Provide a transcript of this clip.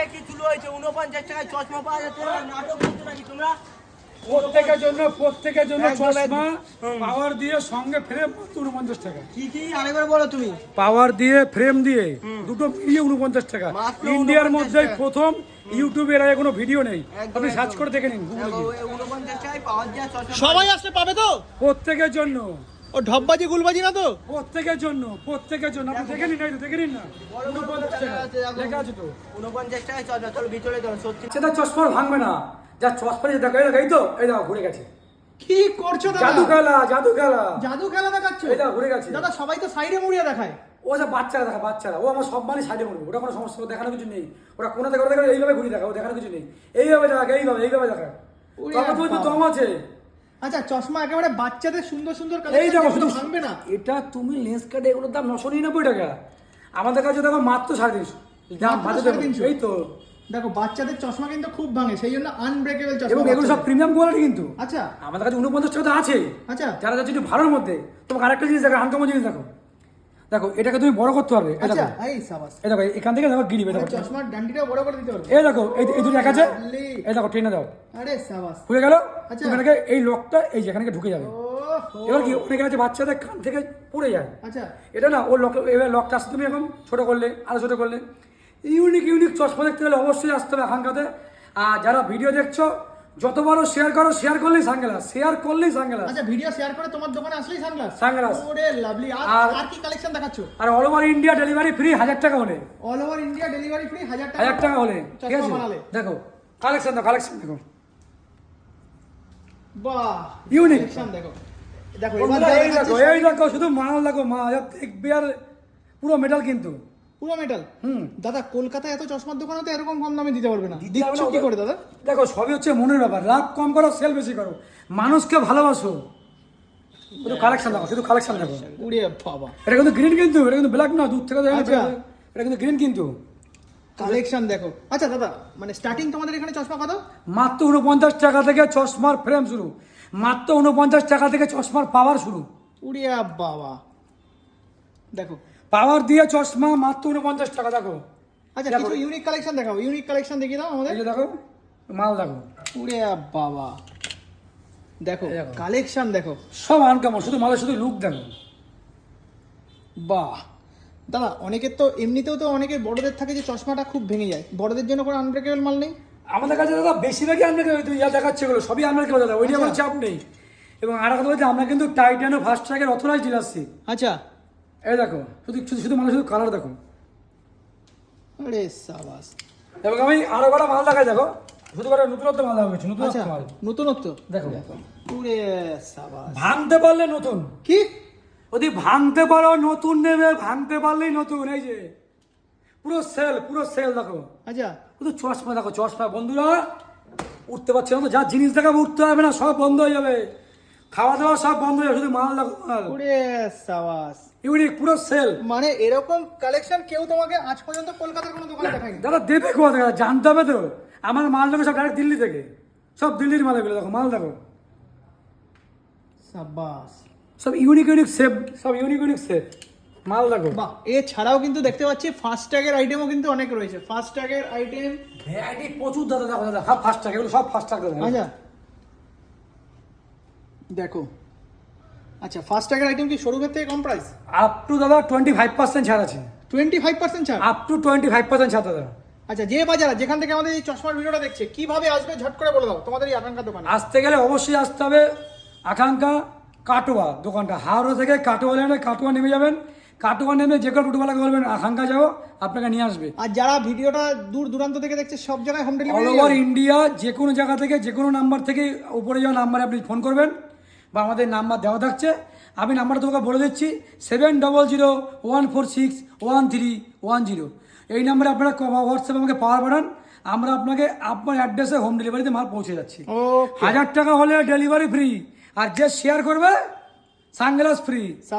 এ কি চুলো হয়েছে উনপঞ্চাশ টাকায় চশমা পাওয়া যাচ্ছে? নাটক করছ নাকি তোমরা? প্রত্যেকের জন্য প্রত্যেকের জন্য চশমা পাওয়ার দিয়ে সঙ্গে ফ্রেম উনপঞ্চাশ টাকা। কি কি? আরেকবার বলো তুমি। পাওয়ার দিয়ে ফ্রেম দিয়ে দুটো মিলিয়ে উনপঞ্চাশ টাকা। ইন্ডিয়ার মধ্যে প্রথম ইউটিউবে এর আগে কোনো ভিডিও নেই। আপনি সার্চ করে দেখে নিন সবাই আসলে পাবে তো? প্রত্যেকের জন্য। ও ঢপবাজি গুলবাজি না তো? প্রত্যেকের জন্য প্রত্যেকের জন্য। আপনি দেখে নিন তো, দেখে নিন না। টাকা লেখা আছে তো। উনপঞ্চাশ চলো ভিতরে চলো সত্যি। সেটা চশমা ভাঙবে না। যা চশমা যে দেখো এই তো এই দেখো ঘুরে গেছে। কি করছ জাদু খেলা জাদু খেলা। জাদু খেলা দেখাচ্ছ? এই দেখো ঘুরে গেছে। দাদা সবাই তো সাইডে মুড়িয়ে দেখায়। ও যা বাচ্চারা দেখা বাচ্চারা। ও আমার সব মানে সাইডে মরবে ওটা কোনো সমস্যা ওর দেখানোর কিছু নেই। ওরা কোনো দেখা দেখা এইভাবে ঘুরে দেখা ও দেখানোর কিছু নেই। এইভাবে দেখা এইভাবে এইভাবে দেখা ওরে তো দম আছে। আচ্ছা চশমা একেবারে বাচ্চাদের সুন্দর সুন্দর এই দেখো শুধু ভাঙবে না। এটা তুমি লেন্স কাটে এগুলোর দাম নশো নিরানব্বই টাকা। আমাদের কাছে দেখো মাত্র সাড়ে তিনশো। দাম? এই তো। দেখো বাচ্চাদের চশমা কিন্তু খুব ভাঙে সেই জন্য আনব্রেকেবল চশমা এবং এগুলো সব। প্রিমিয়াম কোয়ালিটি কিন্তু। আচ্ছা। আমাদের কাছে উনপঞ্চাশ টাকা তো আছে। আচ্ছা। যারা যাচ্ছে একটু ভালোর মধ্যে তোমাকে আরেকটা জিনিস দেখো আনকমন জিনিস দেখো। দেখো এটাকে তুমি বড় করতে পারবে। এই আচ্ছা দেখো। এই সাবাস। এই দেখো এখান থেকে দেখো গিরিবে দেখো চশমার ডান্ডিটা বড় করে দিতে পারবে। এই দেখো এই এই দুটো আছে। এই দেখো ট্রেনে দাও। আরে সাবাস। খুলে গেল? আচ্ছা। ওখানে এই লকটা এই যেখানে ঢুকে যাবে। এবার কি অনেকে আছে বাচ্চাদের কান থেকে পড়ে যায়। আচ্ছা। এটা না ওর লক এবার লকটা আসতে তুমি এখন ছোট করলে আরও ছোট করলে। ইউনিক ইউনিক চশমা দেখতে গেলে অবশ্যই আসতে হবে এখানকাতে। আর যারা ভিডিও দেখছ যত বড় শেয়ার করো শেয়ার করলেই সানগ্লাস শেয়ার করলেই সানগ্লাস আচ্ছা ভিডিও শেয়ার করে তোমার দোকানে আসলেই সানগ্লাস Sunglass। ওরে লাভলি আর আর- কি কালেকশন দেখাচ্ছ? আর all over India delivery free হাজার টাকা হলে। All over India delivery free হাজার টাকা। হাজার টাকা হলে ঠিক আছে? দেখো কালেকশন দেখো কালেকশন দেখো। বাহ Unique। কালেকশন দেখো। দেখো এই দেখো এই দেখো শুধু মাল দেখো মা দেখবে আর পুরো মেটাল কিন্তু। পুরো মেটাল হুম। দাদা কলকাতায় এত চশমার দোকানে তো এরকম কম দামে দিতে পারবে না। দিচ্ছ কি করে দাদা? দেখো সবই হচ্ছে মনের ব্যাপার। লাভ কম করো সেল বেশি করো। মানুষকে ভালোবাসো। শুধু কালেকশন দেখো শুধু কালেকশন দেখো। উড়ে বাবা। এটা কিন্তু গ্রিন কিন্তু এটা কিন্তু ব্ল্যাক না দূর থেকে আচ্ছা। এটা কিন্তু গ্রিন কিন্তু। কালেকশন দেখো। আচ্ছা দাদা মানে স্টার্টিং তোমাদের এখানে চশমা কত? মাত্র উনপঞ্চাশ টাকা থেকে চশমার ফ্রেম শুরু। মাত্র উনপঞ্চাশ টাকা থেকে চশমার পাওয়ার শুরু। উড়িয়া বাবা। দেখো পাওয়ার দিয়ে চশমা মাত্র উনপঞ্চাশ টাকা দেখো। আচ্ছা দেখো। কিছু ইউনিক কালেকশন দেখাও ইউনিক কালেকশন দেখিয়ে দাও আমাদের। দেখো মাল দেখো। উড়ে বাবা। দেখো। কালেকশন দেখো। সব আনকামন শুধু মালের শুধু লুক দেখো। বাহ। দাদা অনেকের তো এমনিতেও তো অনেকের বড়দের থাকে যে চশমাটা খুব ভেঙে যায়। বড়দের জন্য কোনো আনব্রেকেবল মাল নেই? আমাদের কাছে দাদা বেশিরভাগই আমরা তুই যা দেখাচ্ছে এগুলো সবই আমরা কেউ দাদা ওই নিয়ে কোনো আচ্ছা। চাপ নেই। এবং আর একটা কথা বলছি আমরা কিন্তু টাইটানো ফার্স্ট ট্র্যাকের অথরাইজ ডিলারশিপ আচ্ছা। এই দেখো শুধু শুধু শুধু মানে শুধু কালার দেখো। আরে সাবাস। এবং আমি আরও কটা মাল দেখাই দেখো। শুধু করে নতুনত্ব মাল দেখা হয়েছে নতুন মাল। নতুনত্ব? দেখো। উড়ে সাবাস। ভাঙতে পারলে নতুন। কি? যদি ভাঙতে পারো নতুন নেবে ভাঙতে পারলেই নতুন এই যে। পুরো সেল পুরো সেল দেখো। আচ্ছা। শুধু চশমা দেখো চশমা। বন্ধুরা উঠতে পারছে না তো যা জিনিস দেখাবো উঠতে হবে না সব বন্ধ হয়ে যাবে। খাওয়া দাওয়া সব বন্ধ হয়ে শুধু মাল উড়ে সাবাস। ইউনিক পুরো সেল। মানে এরকম কালেকশন কেউ তোমাকে আজ পর্যন্ত কলকাতার কোনো দোকানে দেখায়নি? দাদা দেবে কোথা থেকে? জানতে হবে তো। আমার মাল দেখো সব ডাইরেক্ট দিল্লি থেকে। সব দিল্লির মাল এগুলো দেখো মাল দেখো। সাবাস। সব ইউনিক ইউনিক সেপ সব ইউনিক ইউনিক সেপ মাল দেখো। বাহ এছাড়াও কিন্তু দেখতে পাচ্ছি ফাস্ট ট্যাগের আইটেমও কিন্তু অনেক রয়েছে। ফাস্ট ট্যাগের আইটেম ভ্যারাইটি প্রচুর দাদা দেখো দাদা সব এগুলো সব ফার্স্ট টাকা দাদা আচ্ছা। দেখো। আচ্ছা ফাস্ট ট্যাগের আইটেম কি শোরুমের থেকে কম প্রাইস আপ টু দাদা টোয়েন্টি ফাইভ পার্সেন্ট ছাড় আছে। টোয়েন্টি ফাইভ পার্সেন্ট ছাড়? Up to twenty five percent ছাড় দাদা। আচ্ছা যে বাজার যেখান থেকে আমাদের এই চশমার ভিডিওটা দেখছে কীভাবে আসবে ঝট করে বলে দাও তোমাদের এই আকাঙ্ক্ষা দোকানে। আসতে গেলে অবশ্যই আসতে হবে আকাঙ্ক্ষা কাটোয়া দোকানটা। হাওড়া থেকে কাটোয়া লেনে কাটোয়া নেমে যাবেন। কাটোয়া নেমে যে কোনো টোটোওয়ালাকে বলবেন আকাঙ্ক্ষা যাও আপনাকে নিয়ে আসবে। আর যারা ভিডিওটা দূর দূরান্ত থেকে দেখছে সব জায়গায় home delivery all over India যে কোনো জায়গা থেকে যে কোনো নাম্বার থেকে উপরে যাওয়া নাম্বারে আপনি ফোন করবেন। বা আমাদের নাম্বার দেওয়া থাকছে। আমি নাম্বারটা তোমাকে বলে দিচ্ছি seven double zero one four six one three one zero এই নাম্বারে আপনারা হোয়াটসঅ্যাপে আমাকে পাওয়ার পাঠান আমরা আপনাকে আপনার অ্যাড্রেসে হোম ডেলিভারিতে মাল পৌঁছে যাচ্ছি। হাজার টাকা হলে ডেলিভারি ফ্রি আর যে শেয়ার করবে সানগ্লাস ফ্রি